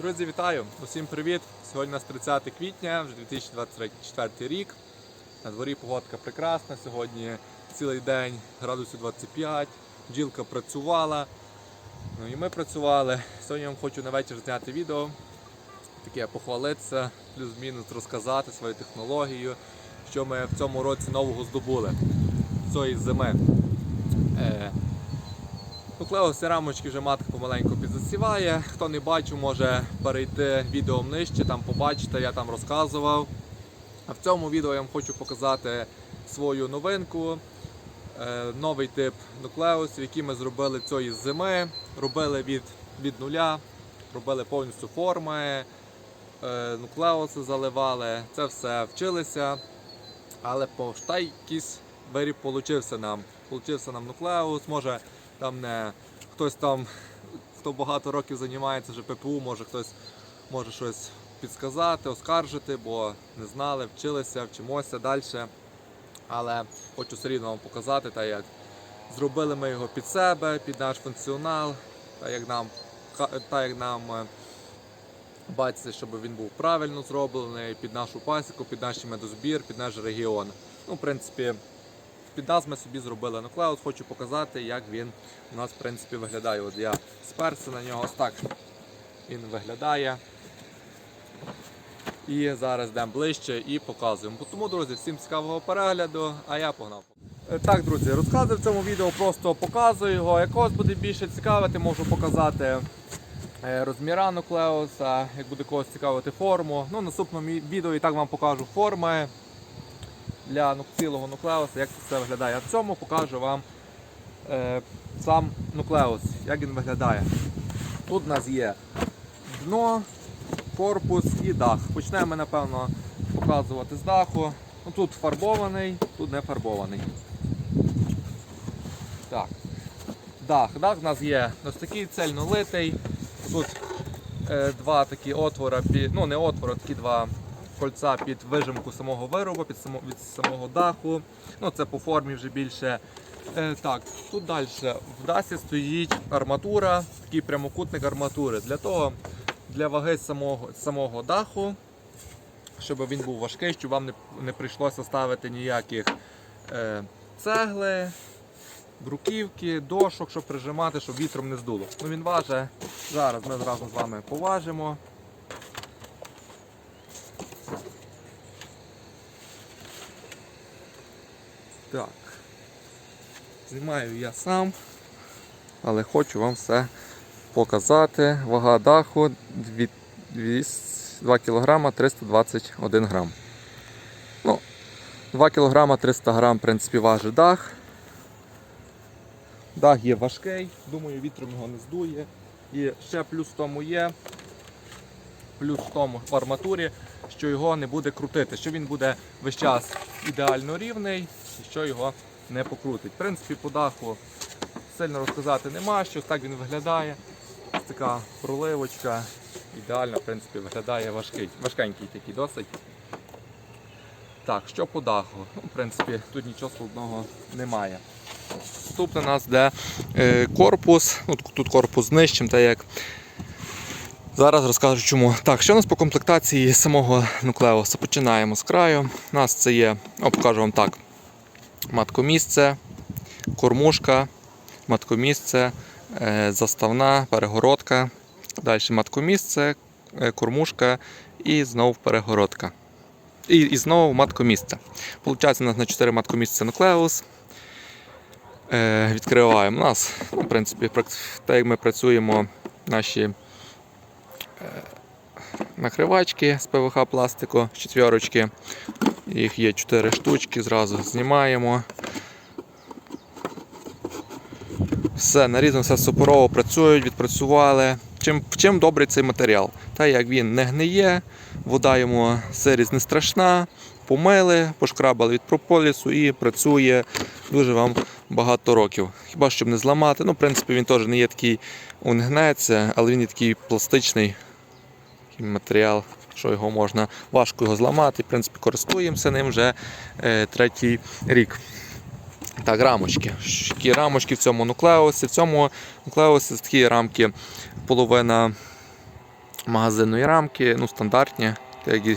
Друзі, вітаю! Усім привіт! Сьогодні у нас 30 квітня, вже 2024 рік. На дворі погодка прекрасна. Сьогодні цілий день градусів 25, бджілка працювала. Ну і ми працювали. Сьогодні я вам хочу на вечір зняти відео. Таке похвалитися, плюс-мінус розказати свою технологію, що ми в цьому році нового здобули цієї зими. Е, рамочки, вже матка помаленьку підзасіває. Хто не бачив, може перейти відео нижче, там побачите, я там розказував. А в цьому відео я вам хочу показати свою новинку, е, новий тип нуклеусів, який ми зробили цієї зими. Робили від, від нуля, робили повністю форми, е, нуклеуси заливали, це все вчилися. Але по якийсь виріб получився нам. Получився нам нуклеус, може там не хтось там, хто багато років займається вже ППУ, може хтось може щось підсказати, оскаржити, бо не знали, вчилися, вчимося далі. Але хочу все рівно вам показати, так як зробили ми його під себе, під наш функціонал, так як нам, так як нам е, бачиться, щоб він був правильно зроблений під нашу пасіку, під наш медозбір, під наш регіон. Ну, в принципі, під нас ми собі зробили нуклеус, хочу показати, як він у нас в принципі виглядає. От я сперся на нього ось так він виглядає. І зараз йдемо ближче і показуємо. Тому, друзі, всім цікавого перегляду, а я погнав. Е, Так, друзі, розказую в цьому відео, просто показую його. Як когось буде більше цікавити, можу показати е, розміра нуклеуса, як буде когось цікавити форму. Ну, наступному відео і так вам покажу форми для цілого нуклеуса, як це виглядає. А в цьому покажу вам е, сам нуклеус, як він виглядає. Тут у нас є дно, корпус і дах. Почнемо, напевно, показувати з даху. Ну, тут фарбований, тут не фарбований. Так. Дах. Дах у нас є ось такий цельно литий. Тут е, два такі отвора, ну не отвори, а такі два кольця під вижимку самого виробу, під само, від самого даху. Ну це по формі вже більше. Е, так, тут далі в дасі стоїть арматура, такий прямокутник арматури. Для того, для ваги самого, самого даху, щоб він був важкий, щоб вам не, не прийшлося ставити ніяких е, цегли, бруківки, дошок, щоб прижимати, щоб вітром не здуло. Ну він важить. Зараз ми зразу з вами поважимо. Так. Знімаю я сам, але хочу вам все показати. Вага даху 2, 2 кг 321 грам. Ну, 2 кг 300 грам, в принципі, важить дах. Дах є важкий, думаю, вітром його не здує. І ще плюс в тому є, плюс в тому в арматурі, що його не буде крутити, що він буде весь час ідеально рівний що його не покрутить. В принципі, по даху сильно розказати нема, що так він виглядає. Така проливочка. Ідеально, в принципі, виглядає важкий, важкенький такий досить. Так, що по даху? Ну, в принципі, тут нічого складного немає. Наступне у нас де е, корпус. Ну, тут корпус нижчим, та як. Зараз розкажу чому. Так, що у нас по комплектації самого нуклеуса? Починаємо з краю. У нас це є, о, покажу вам так. Маткомісце, кормушка, маткомісце, е, заставна, перегородка. Далі маткомісце, е, кормушка і знову перегородка. І, і знову маткомісце. Получається, у нас на 4 маткомісця нуклеус. Е, відкриваємо. У нас, ну, в принципі, так як ми працюємо, наші е, накривачки з ПВХ пластику, четвірочки. Їх є 4 штучки, зразу знімаємо. Все, нарізано, все супорово працюють, відпрацювали. Чим, чим добрий цей матеріал? Та як він не гниє, вода йому сирість не страшна, помили, пошкрабали від прополісу і працює дуже вам багато років. Хіба щоб не зламати. Ну, в принципі, він теж не є такий, він гнеться, але він є такий пластичний матеріал, що його можна важко його зламати. В принципі, користуємося ним вже е, третій рік. Так, рамочки. Які рамочки в цьому нуклеусі? В цьому нуклеусі такі рамки половина магазинної рамки, ну, стандартні, як і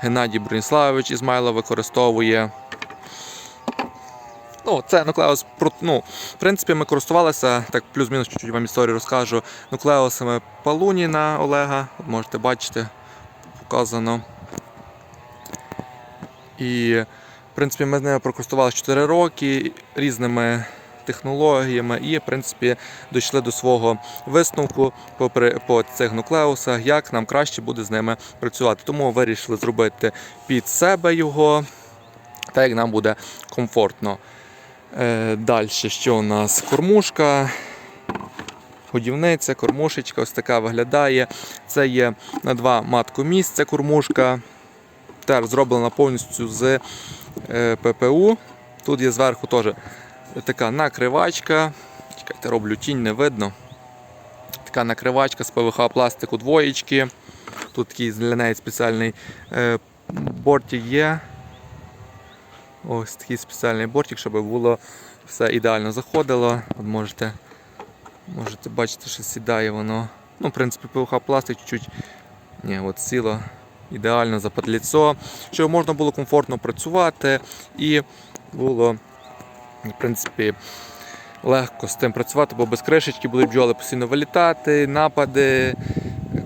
Геннадій Броніславович Ізмайло використовує. Ну, це нуклеус, ну, в принципі, ми користувалися, так плюс-мінус чуть-чуть вам історію розкажу. Нуклеусами Палуніна Олега, можете бачити, показано. І, в принципі, ми з ними прокористувалися 4 роки різними технологіями і, в принципі, дійшли до свого висновку по, по цих нуклеусах, як нам краще буде з ними працювати. Тому вирішили зробити під себе його, так як нам буде комфортно. Е, Далі, що у нас? Кормушка, годівниця, кормушечка, ось така виглядає. Це є на два матку місця кормушка. Теж зроблена повністю з е, ППУ. Тут є зверху теж така накривачка. Чекайте, роблю тінь, не видно. Така накривачка з ПВХ пластику двоєчки. Тут такий для неї спеціальний е, бортик є. Ось такий спеціальний бортик, щоб було все ідеально заходило. От можете, можете бачити, що сідає воно. Ну, в принципі, ПВХ пластик чуть-чуть ні, от сіло ідеально западліцо, щоб можна було комфортно працювати і було, в принципі, легко з тим працювати, бо без кришечки будуть бджоли постійно вилітати, напади,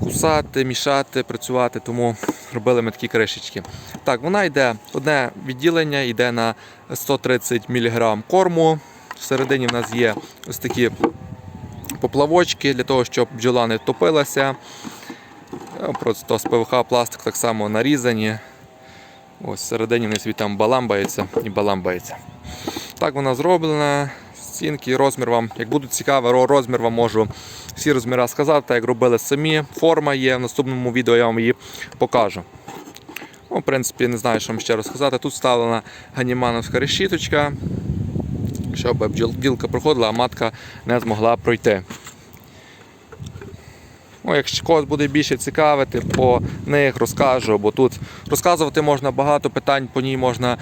кусати, мішати, працювати, тому робили ми такі кришечки. Так, вона йде, одне відділення йде на 130 мг корму. Всередині в нас є ось такі поплавочки для того, щоб бджола не топилася. Е, Просто з ПВХ пластик так само нарізані. Ось всередині вони собі там баламбаються і баламбаються. Так вона зроблена. Стінки, розмір вам, як буде цікаво, розмір вам можу всі розміри сказати, як робили самі. Форма є, в наступному відео я вам її покажу. Ну, в принципі, не знаю, що вам ще розказати. Тут вставлена ганімановська решіточка, щоб бджілка проходила, а матка не змогла пройти. Ну, якщо когось буде більше цікавити, по них розкажу, бо тут розказувати можна багато питань, по ній можна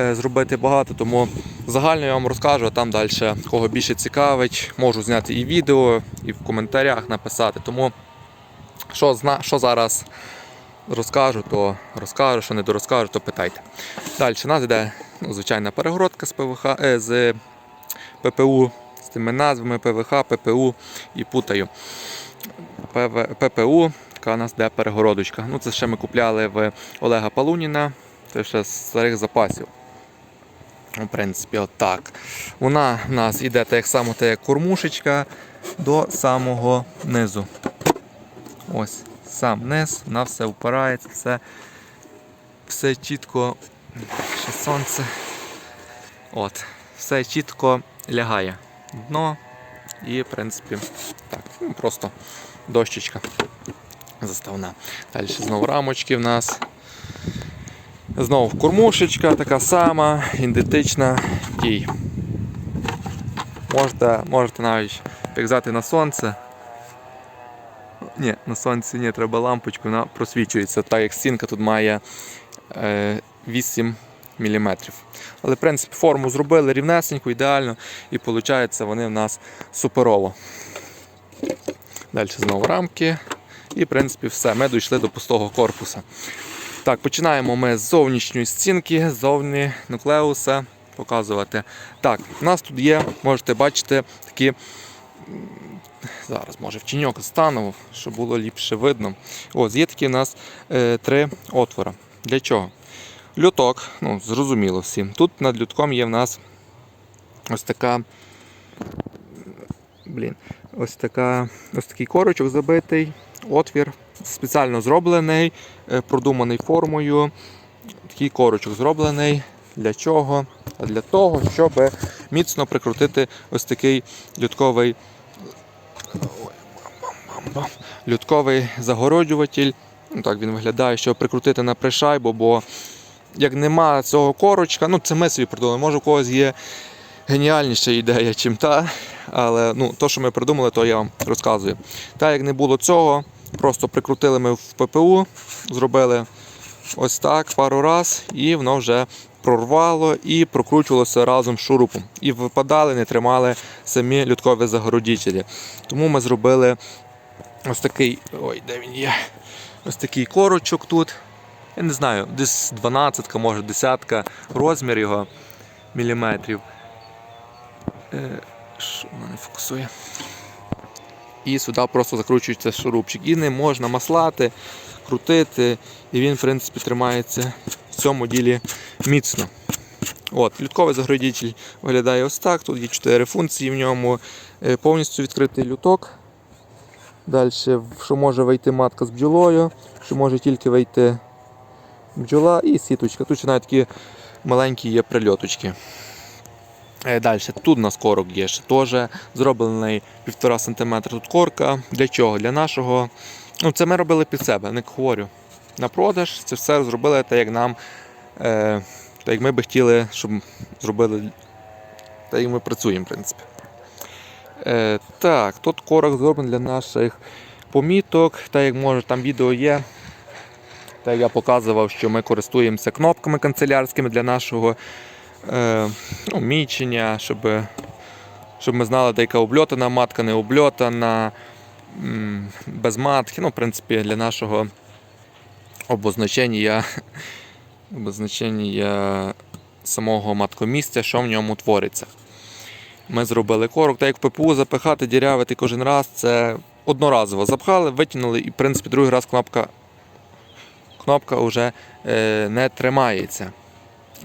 е, зробити багато, тому загально я вам розкажу, а там далі кого більше цікавить, можу зняти і відео, і в коментарях написати. Тому що, зна, що зараз розкажу, то розкажу, що не дорозкажу, то питайте. Далі нас йде ну, звичайна перегородка з ПВХ, е, з ППУ, з тими назвами ПВХ, ППУ і путаю. ПВ, ППУ, така у нас де перегородочка. Ну, це ще ми купляли в Олега Палуніна, це ще з старих запасів. В принципі, отак. Вона в нас йде так само, так як кормушечка до самого низу. Ось сам низ, вона все впирається, все, все чітко. Ще сонце. От, все чітко лягає. Дно і, в принципі, так, ну, просто дощечка заставна. Далі знову рамочки в нас. Знову кормушечка така сама, ідентична тій. Можете, можете навіть взяти на сонце. Ні, на сонці ні, треба лампочку, вона просвічується, так як стінка тут має е, 8 мм. Але в принципі форму зробили рівнесеньку, ідеально, і виходить вони в нас суперово. Далі знову рамки. І в принципі все. Ми дійшли до пустого корпуса. Так, починаємо ми з зовнішньої стінки, ззовні нуклеуса показувати. Так, у нас тут є, можете бачити, такі. Зараз, може, в тіньок стану, щоб було ліпше видно. Ось, є такі у нас е, три отвора. Для чого? Люток, ну, зрозуміло всім. Тут над лютком є в нас ось така. Блін, ось така, ось такий корочок забитий, отвір, спеціально зроблений, е, продуманий формою. Такий корочок зроблений. Для чого? А для того, щоб міцно прикрутити ось такий лютковий, ой, лютковий загороджуватель. Ну, так він виглядає, щоб прикрутити на пришайбу, бо як нема цього корочка, ну це ми собі придумали, може у когось є геніальніша ідея, чим та. Але ну, то, що ми придумали, то я вам розказую. Так як не було цього, просто прикрутили ми в ППУ, зробили ось так пару раз, і воно вже прорвало і прокручувалося разом з шурупом. І випадали, не тримали самі люткові загородітелі. Тому ми зробили ось такий. Ой, де він є? Ось такий корочок тут. Я не знаю, десь 12, може 10 розмір його міліметрів. Е, що вона не фокусує. І сюди просто закручується шурупчик. І ним можна маслати, крутити, і він, в принципі, тримається в цьому ділі міцно. От, Лютковий заградитель виглядає ось так. Тут є 4 функції в ньому. Е, Повністю відкритий люток. Далі, що може вийти матка з бджолою, що може тільки вийти бджола і сіточка. Тут ще навіть такі маленькі є прильоточки. Далі, тут у нас корок є ще теж зроблений 1,5 см тут корка. Для чого? Для нашого. Ну, Це ми робили під себе, не говорю. На продаж це все зробили так, як нам. Е, так як ми би хотіли, щоб зробили. Так як ми працюємо, в принципі. Е, так, тут корок зроблений для наших поміток. Так як може там відео є. Так я показував, що ми користуємося кнопками канцелярськими для нашого е, ну, щоб, щоб ми знали, де яка обльотана матка, не обльотана, без матки. Ну, в принципі, для нашого обозначення, обозначення самого маткомісця, що в ньому твориться. Ми зробили корок, так як в ППУ запихати, дірявити кожен раз, це одноразово запхали, витягнули і в принципі другий раз кнопка, кнопка вже е, не тримається.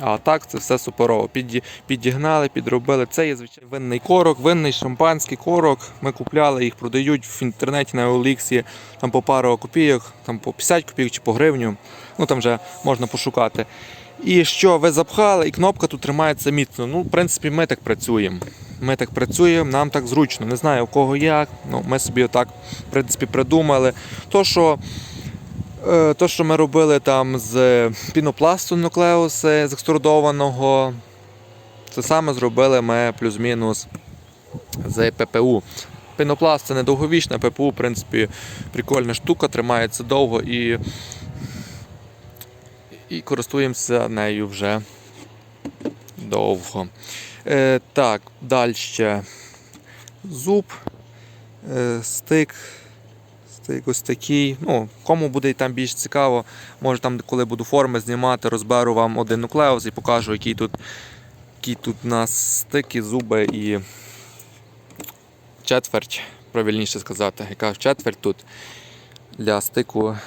А так це все суперово. Піді- Підігнали, підробили. Це є звичайно винний корок, винний шампанський корок. Ми купляли, їх продають в інтернеті на OLX, там по пару копійок, там по 50 копійок чи по гривню. Ну там вже можна пошукати. І що ви запхали, і кнопка тут тримається міцно. Ну, в принципі, ми так працюємо. Ми так працюємо, нам так зручно. Не знаю, у кого як. Ну, ми собі отак, в принципі, придумали. То, що Е, То, що ми робили там з пінопласту нуклеуси з екструдованого, це саме зробили ми плюс-мінус з ППУ. Пінопласт це недовговічна, ППУ, в принципі, прикольна штука, тримається довго і, і користуємося нею вже довго. Е, так, далі зуб, е, стик. Це якось такий. Ну, кому буде там більш цікаво, може там, коли буду форми знімати, розберу вам один нуклеус і покажу, які тут, які тут у нас стики, зуби і четверть, правильніше сказати, яка четверть тут для стику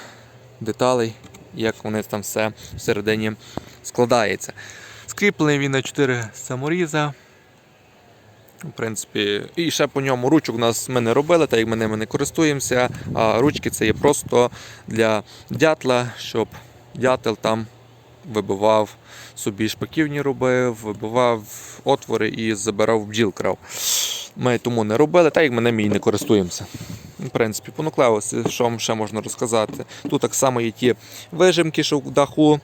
деталей, як вони там все всередині складається. Скріплений він на 4 саморіза. В принципі, і ще по ньому ручок у нас ми не робили, так як ми ними не користуємося. А ручки це є просто для дятла, щоб дятел там вибивав собі шпаківні робив, вибивав отвори і забирав бджіл крав. Ми тому не робили, так як ми ними і не користуємося. В принципі, по що вам ще можна розказати? Тут так само є ті вижимки, що в даху.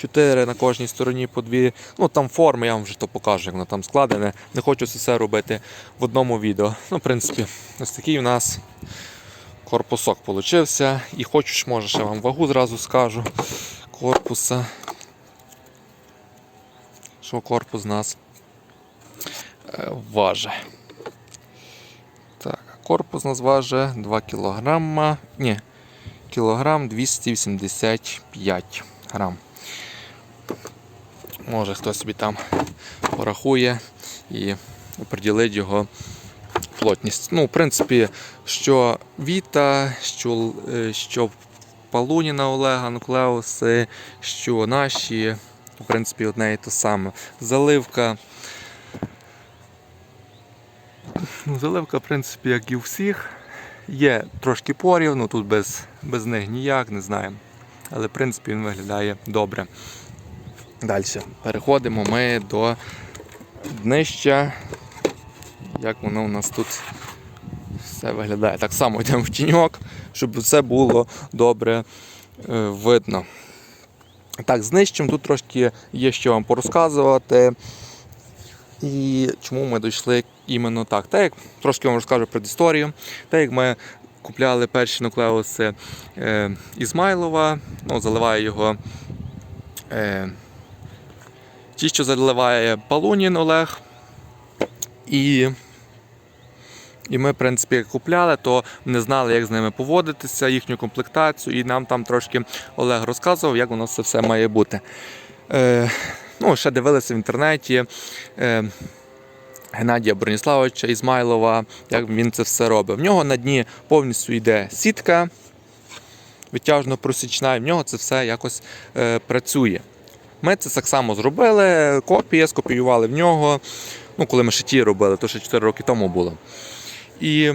Чотири на кожній стороні по дві. Ну там форми, я вам вже то покажу, як воно там складене. Не хочу це все робити в одному відео. Ну, в принципі, ось такий у нас корпусок получився. І хочу, може, ще вам вагу зразу скажу корпуса. Що корпус у нас е, важить. Так, корпус нас важить 2 кг. Ні, кілограм 285 грам. Може хтось собі там порахує і оприділить його плотність. Ну, в принципі, що Віта, що, е, що Палуніна Олега, Нуклеуси, що наші, в принципі, одне і те саме. Заливка. Ну, Заливка, в принципі, як і у всіх. Є трошки порів, ну тут без, без них ніяк, не знаю. Але в принципі він виглядає добре. Далі переходимо ми до днища. Як воно у нас тут все виглядає. Так само йдемо в тіньок, щоб все було добре е, видно. Так, з нижчим тут трошки є що вам порозказувати. І чому ми дійшли іменно так. Так як трошки вам розкажу предісторію. Так як ми купляли перші нуклеуси е, Ізмайлова, ну, заливаю його. Е, Ті, що заливає Палунін Олег. І І ми, в принципі, купляли, то не знали, як з ними поводитися, їхню комплектацію, і нам там трошки Олег розказував, як воно це все має бути. Е, ну, ще дивилися в інтернеті. Е, Геннадія Броніславовича Ізмайлова, як він це все робить. В нього на дні повністю йде сітка витяжно просічна, і в нього це все якось е, працює. Ми це так само зробили, копії скопіювали в нього. Ну, коли ми ще ті робили, то ще 4 роки тому було. І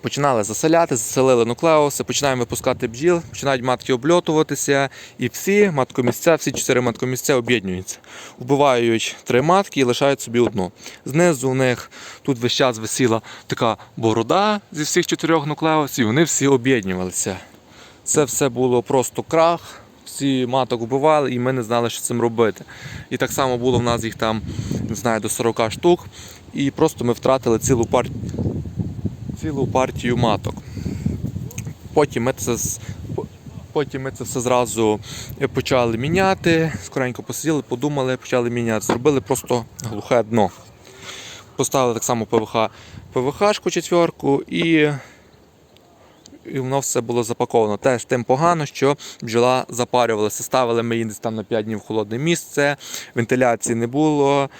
починали заселяти, заселили нуклеуси, починаємо випускати бджіл, починають матки обльотуватися, і всі маткомісця, всі чотири маткомісця об'єднуються. Вбивають три матки і лишають собі одну. Знизу у них тут весь час висіла така борода зі всіх чотирьох нуклеусів, і вони всі об'єднувалися. Це все було просто крах. Всі маток вбивали, і ми не знали, що цим робити. І так само було в нас їх там, не знаю, до 40 штук. І просто ми втратили цілу партію цілу партію маток. Потім ми це, потім ми це все зразу почали міняти. Скоренько посиділи, подумали, почали міняти. Зробили просто глухе дно. Поставили так само ПВХ, ПВХшку четверку і, і воно все було запаковано. Теж тим погано, що бджола запарювалася. Ставили ми її десь там на 5 днів в холодне місце, вентиляції не було.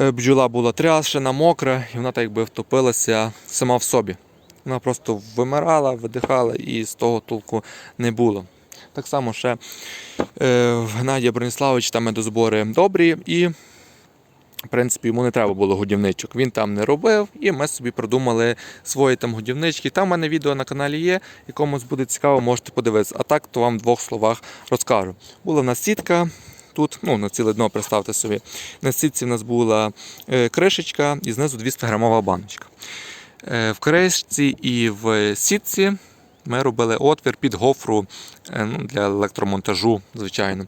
Е, бджола була тряшена, мокра, і вона так якби втопилася сама в собі. Вона просто вимирала, видихала і з того толку не було. Так само ще е, Геннадія Броніславович там медозбори добрі і. В принципі, йому не треба було годівничок. Він там не робив, і ми собі придумали свої там годівнички. Там в мене відео на каналі є, і комусь буде цікаво, можете подивитися. А так, то вам в двох словах розкажу. Була в нас сітка, тут, ну, на ціле дно представте собі. На сітці в нас була е, кришечка і знизу 200 грамова баночка. Е, в кришці і в сітці ми робили отвір під гофру е, ну, для електромонтажу, звичайно.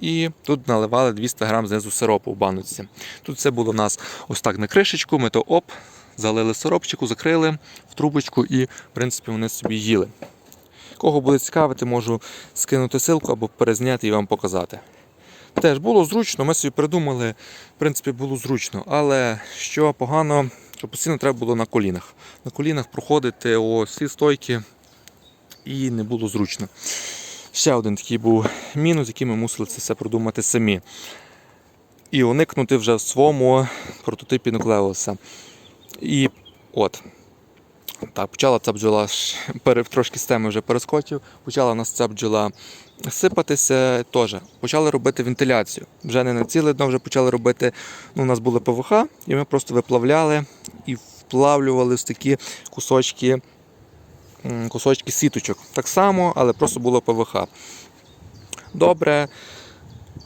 І тут наливали 200 грам знизу сиропу в баночці. Тут все було в нас ось так на кришечку, ми то оп, залили сиропчику, закрили в трубочку і, в принципі, вони собі їли. Кого буде цікавити, можу скинути ссылку або перезняти і вам показати. Теж було зручно, ми собі придумали, в принципі, було зручно, але що погано, що постійно треба було на колінах. На колінах проходити ці стойки і не було зручно. Ще один такий був мінус, який ми мусили це все продумати самі. І уникнути вже в своєму прототипі нуклеуса. І от. Так, почала ця бджола трошки з теми вже перескочив, почала у нас ця бджола сипатися теж. Почали робити вентиляцію. Вже не на ціле дно, вже почали робити. Ну, у нас були ПВХ, і ми просто виплавляли і вплавлювали в такі кусочки, кусочки сіточок. Так само, але просто було ПВХ. Добре.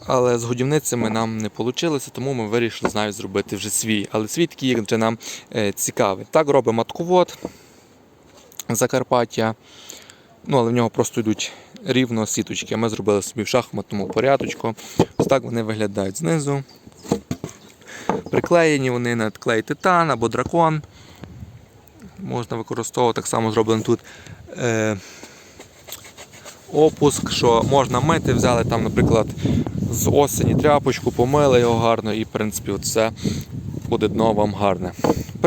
Але з годівницями нам не вийшло, тому ми вирішили навіть зробити вже свій. Але свій такий, вже нам е, цікавий. Так робить матковод Закарпаття. Ну, але в нього просто йдуть рівно сіточки. Ми зробили собі в шахматному порядочку. Ось так вони виглядають знизу. Приклеєні вони на клей титан або дракон. Можна використовувати так само зроблено тут. Е, опуск, що можна мити, взяли там, наприклад, з осені тряпочку, помили його гарно і, в принципі, все буде дно вам гарне.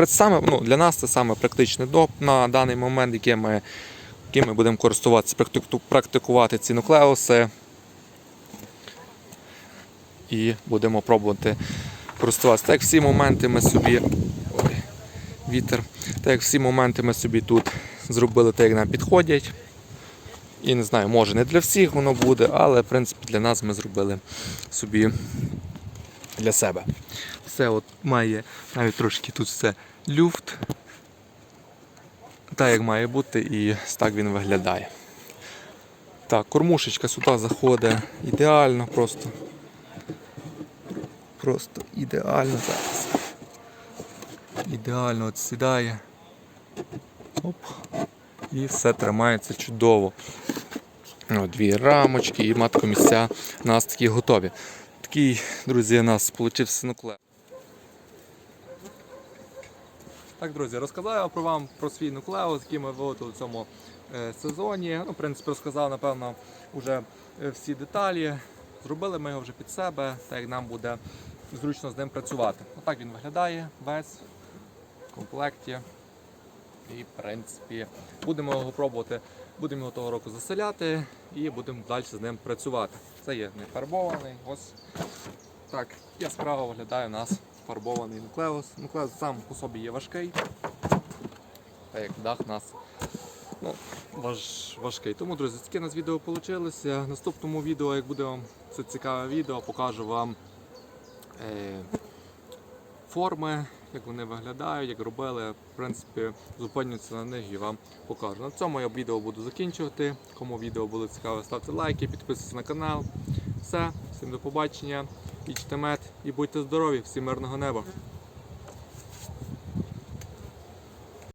Саме, ну, для нас це саме практичне дно на даний момент, яке ми, яким ми будемо користуватися, практикувати ці нуклеуси. І будемо пробувати користуватися. Так всі моменти ми собі. Вітер. Так як всі моменти ми собі тут зробили так, як нам підходять. І не знаю, може не для всіх воно буде, але в принципі для нас ми зробили собі для себе. Все от має навіть трошки тут все люфт. Так як має бути, і так він виглядає. Так, кормушечка сюди заходить ідеально просто. Просто ідеально зараз. Ідеально от сідає. Оп. І все тримається чудово. О, Дві рамочки і маткомісця у нас такі готові. Такий, друзі, у нас вийшов нуклеус. Так, друзі, розказав про вам про свій нуклеус, який ми виготовили в цьому е, сезоні. Ну, в принципі, розказав, напевно, вже е, всі деталі. Зробили ми його вже під себе, так як нам буде зручно з ним працювати. Отак він виглядає весь комплекті. І, в принципі, будемо його пробувати. Будемо його того року заселяти і будемо далі з ним працювати. Це є не фарбований. Ось так яскраво виглядає у нас фарбований нуклеус. Нуклеус сам по собі є важкий. Так як дах у нас ну, важ, важкий. Тому, друзі, таке у нас відео вийшло. В наступному відео, як буде вам це цікаве відео, покажу вам е, форми, як вони виглядають, як робили. В принципі, зупинються на них і вам покажу. На цьому я відео буду закінчувати. Кому відео було цікаве, ставте лайки, підписуйтесь на канал. Все, всім до побачення, Ічте мед і будьте здорові, всім мирного неба.